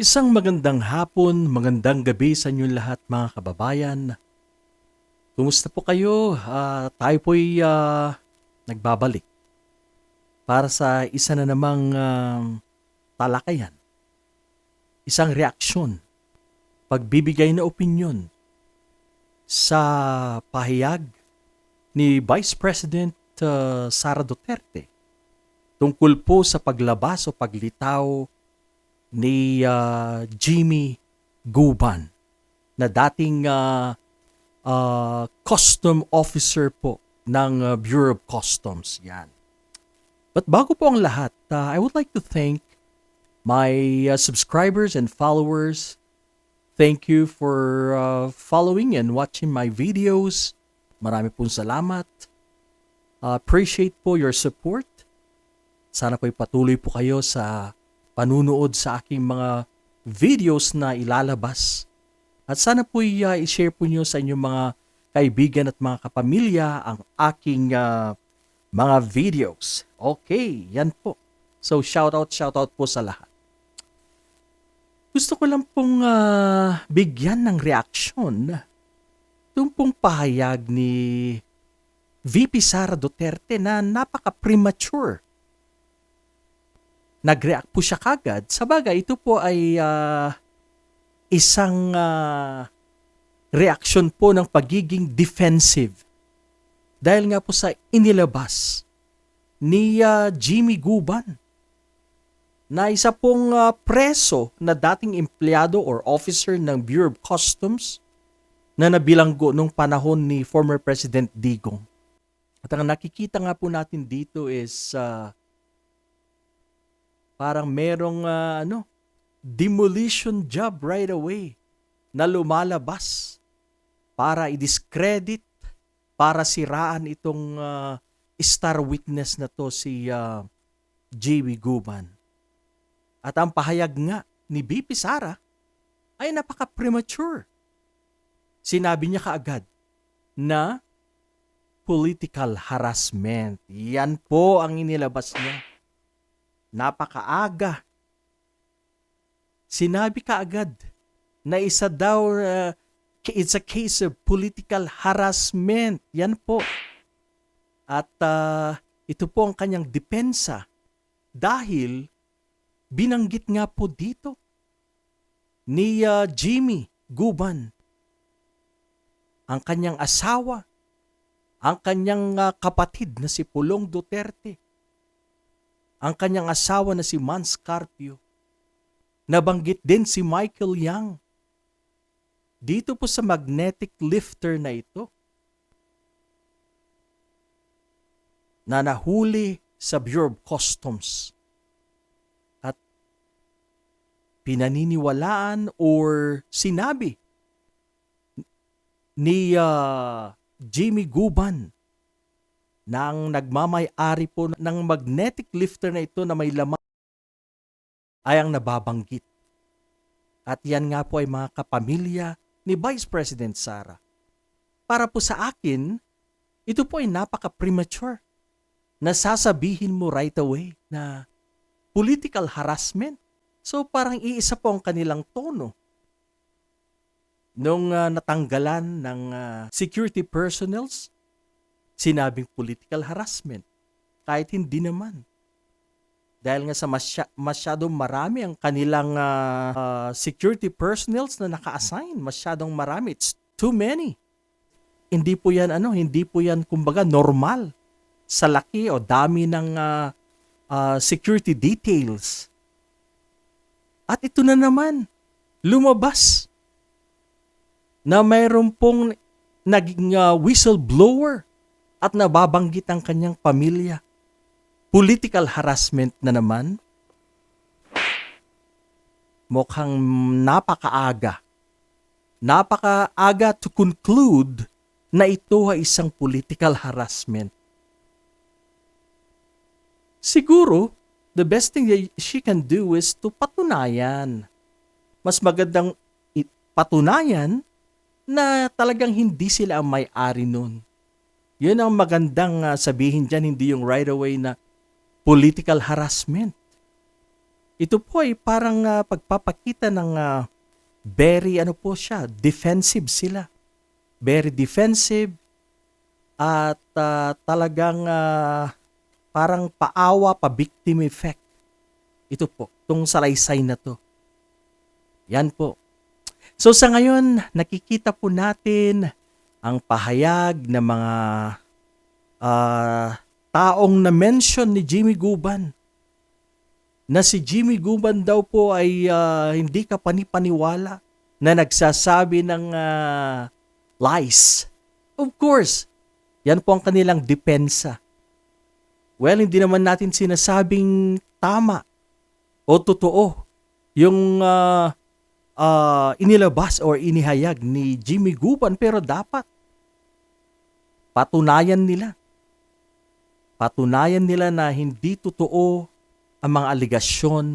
Isang magandang hapon, magandang gabi sa inyong lahat mga kababayan. Kumusta po kayo? Ah, tayo po'y ah, nagbabalik para sa isa na namang ah, talakayan. Isang reaksyon, pagbibigay na opinyon sa pahayag ni Vice President ah, Sara Duterte tungkol po sa paglabas o paglitaw ni ah, Jimmy Guban na dating ah, ah, custom officer po ng ah, Bureau of Customs. Yan. But bago po ang lahat, ah, I would like to thank my ah, subscribers and followers. Thank you for ah, following and watching my videos. Marami pong salamat. Ah, appreciate po your support. Sana po'y patuloy po kayo sa panunood sa aking mga videos na ilalabas. At sana po'y uh, i-share po nyo sa inyong mga kaibigan at mga kapamilya ang aking uh, mga videos. Okay, yan po. So shoutout, shoutout po sa lahat. Gusto ko lang pong uh, bigyan ng reaksyon itong pong pahayag ni VP Sara Duterte na napaka-premature nag-react po siya kagad. Sa bagay, ito po ay ah, isang ah, reaction po ng pagiging defensive. Dahil nga po sa inilabas ni ah, Jimmy Guban na isa pong ah, preso na dating empleyado or officer ng Bureau of Customs na nabilanggo nung panahon ni former President Digong. At ang nakikita nga po natin dito is ah, parang merong ah, ano, demolition job right away na lumalabas para i-discredit, para siraan itong ah, star witness na to si uh, J.W. Guban. At ang pahayag nga ni BP Sara ay napaka-premature. Sinabi niya kaagad na political harassment. Yan po ang inilabas niya napakaaga. Sinabi ka agad na isa daw uh, it's a case of political harassment. Yan po. At uh, ito po ang kanyang depensa dahil binanggit nga po dito ni uh, Jimmy Guban ang kanyang asawa, ang kanyang uh, kapatid na si Pulong Duterte ang kanyang asawa na si Man Scarpio. Nabanggit din si Michael Young. Dito po sa magnetic lifter na ito. Na nahuli sa Bureau of Customs. At pinaniniwalaan or sinabi ni uh, Jimmy Guban ng nagmamay-ari po ng magnetic lifter na ito na may laman ay ang nababanggit. At yan nga po ay mga kapamilya ni Vice President Sara. Para po sa akin, ito po ay napaka-premature na sasabihin mo right away na political harassment. So parang iisa po ang kanilang tono. Nung uh, natanggalan ng uh, security personnels sinabing political harassment. Kahit hindi naman. Dahil nga sa masya, masyadong marami ang kanilang uh, uh, security personnels na naka-assign. Masyadong marami. It's too many. Hindi po yan ano, hindi po yan kumbaga normal sa laki o dami ng uh, uh, security details. At ito na naman, lumabas na mayroon pong naging uh, whistleblower at nababanggit ang kanyang pamilya. Political harassment na naman. Mukhang napakaaga. Napakaaga to conclude na ito ay isang political harassment. Siguro, the best thing that she can do is to patunayan. Mas magandang patunayan na talagang hindi sila ang may-ari nun yun ang magandang uh, sabihin dyan, hindi yung right away na political harassment. Ito po ay parang ah, pagpapakita ng ah, very ano po siya, defensive sila. Very defensive at ah, talagang ah, parang paawa, pa-victim effect. Ito po, itong salaysay na to. Yan po. So sa ngayon, nakikita po natin ang pahayag ng mga ah, taong na-mention ni Jimmy Guban na si Jimmy Guban daw po ay ah, hindi ka panipaniwala na nagsasabi ng ah, lies. Of course, yan po ang kanilang depensa. Well, hindi naman natin sinasabing tama o totoo yung ah, ah, inilabas or inihayag ni Jimmy Guban pero dapat patunayan nila. Patunayan nila na hindi totoo ang mga aligasyon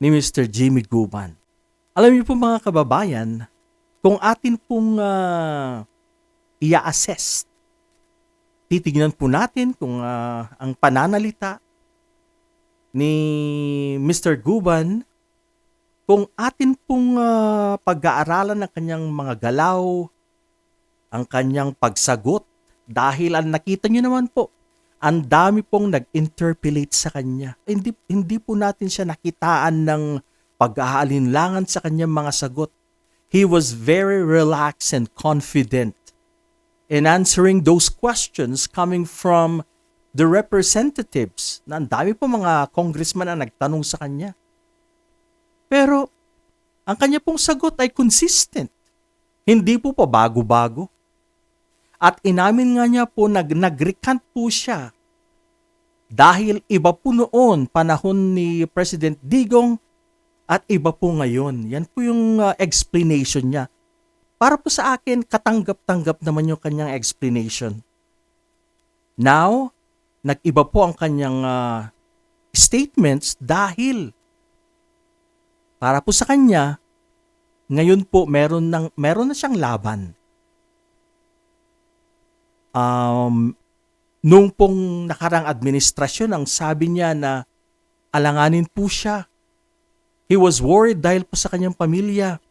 ni Mr. Jimmy Guban. Alam niyo po mga kababayan, kung atin pong ah, ia-assess, titignan po natin kung ah, ang pananalita ni Mr. Guban, kung atin pong ah, pag-aaralan ng kanyang mga galaw, ang kanyang pagsagot, dahil ang nakita niyo naman po, ang dami pong nag-interpolate sa kanya. Hindi, hindi po natin siya nakitaan ng pag-aalinlangan sa kanyang mga sagot. He was very relaxed and confident in answering those questions coming from the representatives. Na ang dami po mga congressman na nagtanong sa kanya. Pero, ang kanya pong sagot ay consistent. Hindi po pa bago-bago. At inamin nga niya po, nag, nag-recant po siya dahil iba po noon, panahon ni President Digong, at iba po ngayon. Yan po yung uh, explanation niya. Para po sa akin, katanggap-tanggap naman yung kanyang explanation. Now, nag-iba po ang kanyang uh, statements dahil para po sa kanya, ngayon po meron, ng, meron na siyang laban. Um, nung pong nakarang administrasyon, ang sabi niya na alanganin po siya. He was worried dahil po sa kanyang pamilya.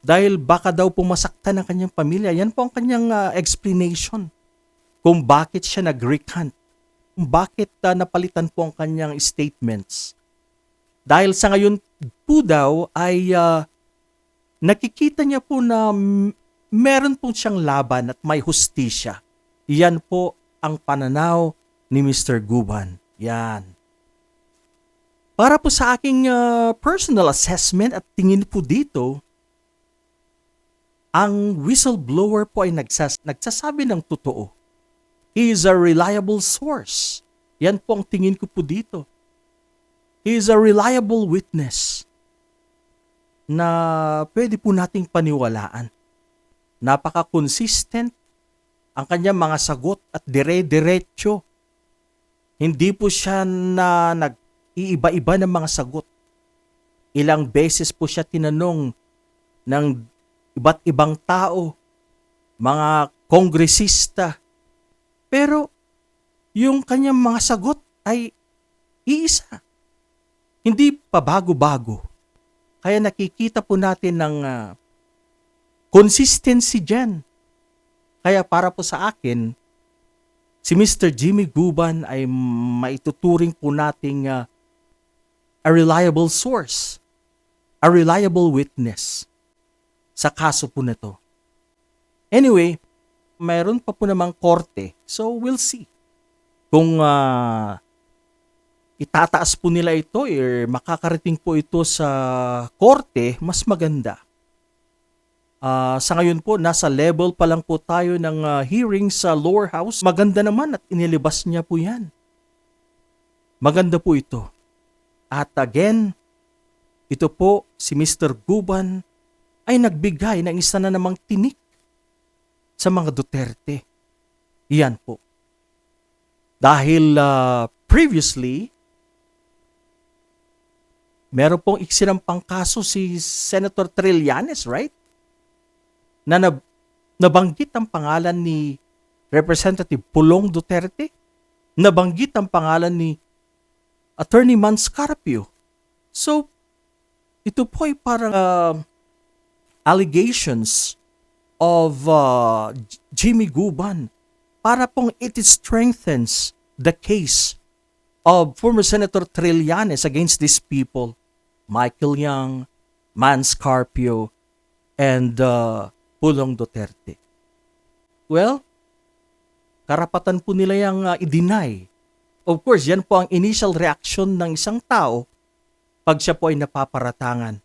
Dahil baka daw po masaktan ang kanyang pamilya. Yan po ang kanyang uh, explanation kung bakit siya nag-recant. Kung bakit uh, napalitan po ang kanyang statements. Dahil sa ngayon po daw ay uh, nakikita niya po na meron po siyang laban at may hustisya. Yan po ang pananaw ni Mr. Guban. Yan. Para po sa aking uh, personal assessment at tingin po dito, ang whistleblower po ay nagsas nagsasabi ng totoo. He is a reliable source. Yan po ang tingin ko po dito. He is a reliable witness na pwede po nating paniwalaan. Napaka-consistent ang kanyang mga sagot at dire-diretso. Hindi po siya na nag-iiba-iba ng mga sagot. Ilang beses po siya tinanong ng iba't ibang tao, mga kongresista. Pero yung kanyang mga sagot ay iisa. Hindi pa bago-bago. Kaya nakikita po natin ng uh, consistency dyan kaya para po sa akin, si Mr. Jimmy Guban ay maituturing po nating uh, a reliable source, a reliable witness sa kaso po nito. Anyway, mayroon pa po namang korte, so we'll see. Kung uh, itataas po nila ito or makakarating po ito sa korte, mas maganda. Uh, sa ngayon po, nasa level pa lang po tayo ng uh, hearing sa lower house. Maganda naman at inilibas niya po yan. Maganda po ito. At again, ito po si Mr. Guban ay nagbigay ng isa na namang tinik sa mga Duterte. Iyan po. Dahil uh, previously, meron pong iksinampang kaso si Senator Trillanes, right? Na nab- nabanggit ang pangalan ni Representative Pulong Duterte, nabanggit ang pangalan ni Attorney Mans Carpio, So, ito po ay parang uh, allegations of uh, Jimmy Guban para pong it strengthens the case of former Senator Trillanes against these people, Michael Young, Mans Carpio, and uh, Pulong Duterte. Well, karapatan po nila yung uh, i-deny. Of course, yan po ang initial reaction ng isang tao pag siya po ay napaparatangan.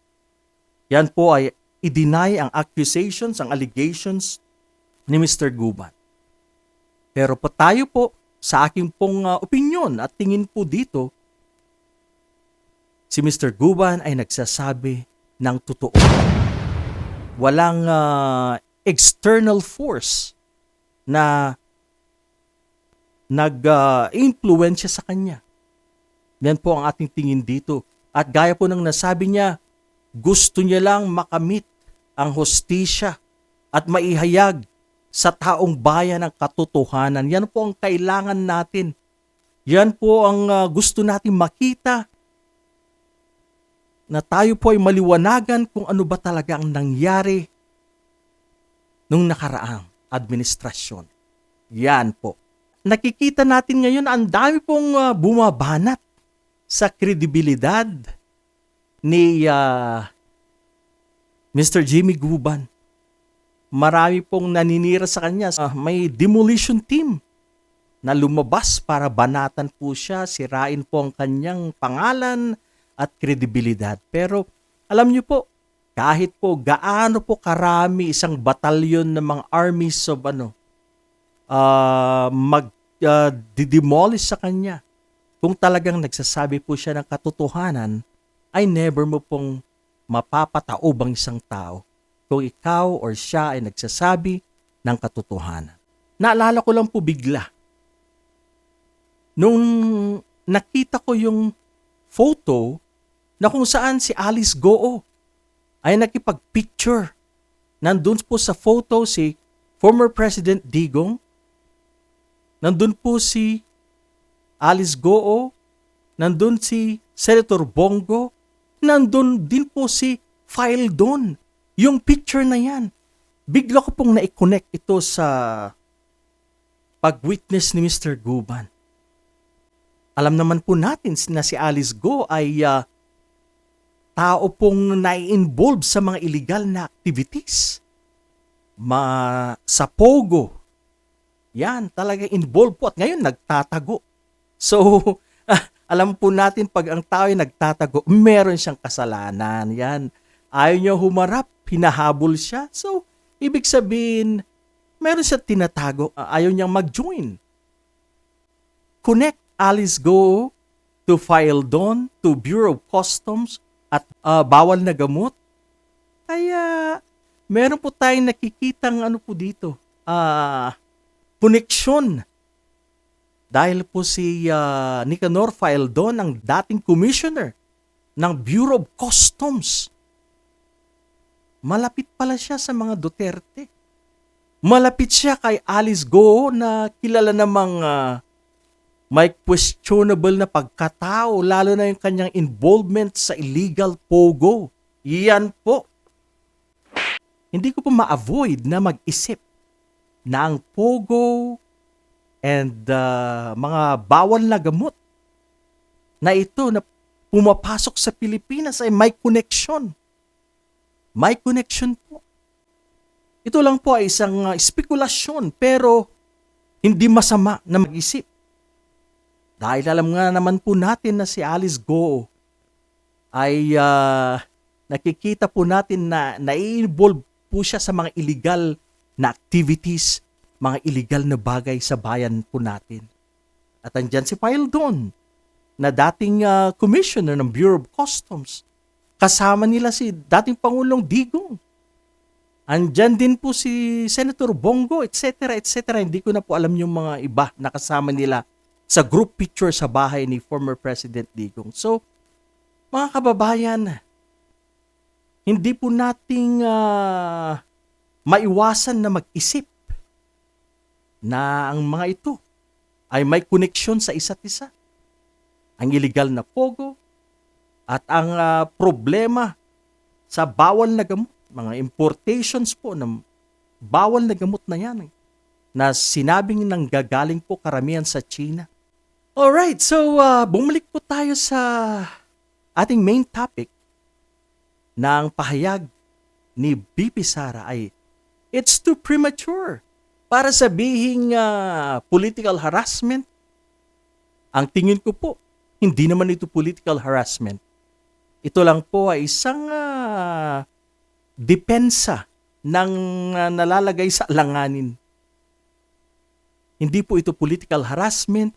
Yan po ay i-deny ang accusations, ang allegations ni Mr. Guban. Pero po tayo po, sa aking pong uh, opinion at tingin po dito, si Mr. Guban ay nagsasabi ng totoo. Walang uh, external force na nag-influensya sa kanya. Yan po ang ating tingin dito. At gaya po ng nasabi niya, gusto niya lang makamit ang hostisya at maihayag sa taong bayan ang katotohanan. Yan po ang kailangan natin. Yan po ang uh, gusto natin makita na tayo po ay maliwanagan kung ano ba talaga ang nangyari nung nakaraang administrasyon. Yan po. Nakikita natin ngayon ang dami pong uh, bumabanat sa kredibilidad ni uh, Mr. Jimmy Guban. Marami pong naninira sa kanya. Uh, may demolition team na lumabas para banatan po siya, sirain po ang kanyang pangalan at kredibilidad. Pero alam niyo po, kahit po gaano po karami isang batalyon ng mga armies of ano, uh, mag uh, didemolish sa kanya, kung talagang nagsasabi po siya ng katotohanan, ay never mo pong mapapataob ang isang tao kung ikaw or siya ay nagsasabi ng katotohanan. Naalala ko lang po bigla. Nung nakita ko yung photo na kung saan si Alice Goo ay nakipag-picture. Nandun po sa photo si former President Digong, nandun po si Alice Goo, nandun si Senator Bongo, nandun din po si Faildon. Yung picture na yan, bigla ko pong na-connect ito sa pag-witness ni Mr. Guban. Alam naman po natin na si Alice Go ay uh, tao pong nai-involve sa mga illegal na activities. Ma sa Pogo. Yan, talaga involved po at ngayon nagtatago. So, alam po natin pag ang tao ay nagtatago, meron siyang kasalanan. Yan. Ayaw niya humarap, hinahabol siya. So, ibig sabihin, meron siya tinatago. Ayaw niyang mag-join. Connect Alice Go to File Don, to Bureau of Customs, at uh, bawal na gamot. Kaya meron po tayong nakikitang ano po dito, uh, koneksyon. Dahil po si uh, Nicanor Faeldon ang dating commissioner ng Bureau of Customs. Malapit pala siya sa mga Duterte. Malapit siya kay Alice Go na kilala namang uh, may questionable na pagkatao, lalo na yung kanyang involvement sa illegal pogo. Yan po. Hindi ko po ma-avoid na mag-isip na ang pogo and uh, mga bawal na gamot na ito na pumapasok sa Pilipinas ay may connection. May connection po. Ito lang po ay isang uh, spekulasyon pero hindi masama na mag-isip dahil alam nga naman po natin na si Alice Go ay uh, nakikita po natin na nai-involve po siya sa mga illegal na activities, mga illegal na bagay sa bayan po natin. At andyan si Don na dating uh, commissioner ng Bureau of Customs. Kasama nila si dating Pangulong Digong. Andyan din po si Senator Bongo, etc. etc. Hindi ko na po alam yung mga iba na kasama nila sa group picture sa bahay ni former President Digong. So, mga kababayan, hindi po nating uh, maiwasan na mag-isip na ang mga ito ay may koneksyon sa isa't isa. Ang illegal na pogo, At ang ah, problema sa bawal na gamot, mga importations po ng bawal na gamot na yan, eh, na sinabing nang gagaling po karamihan sa China. Alright, so ah, bumalik po tayo sa ating main topic ang pahayag ni BP Sara ay it's too premature para sabihin ah, political harassment. Ang tingin ko po, hindi naman ito political harassment. Ito lang po ay isang ah, depensa ng ah, nalalagay sa alanganin. Hindi po ito political harassment.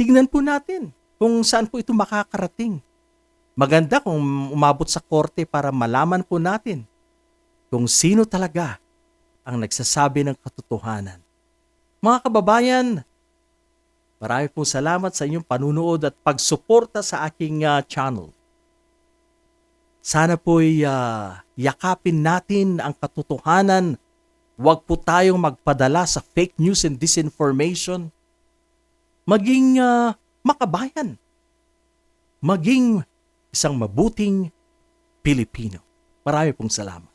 Tignan po natin kung saan po ito makakarating. Maganda kung umabot sa korte para malaman po natin kung sino talaga ang nagsasabi ng katotohanan. Mga kababayan, marami pong salamat sa inyong panunood at pagsuporta sa aking ah, channel. Sana po'y ah, yakapin natin ang katotohanan. Huwag po tayong magpadala sa fake news and disinformation. Maging ah, makabayan. Maging isang mabuting Pilipino. Marami pong salamat.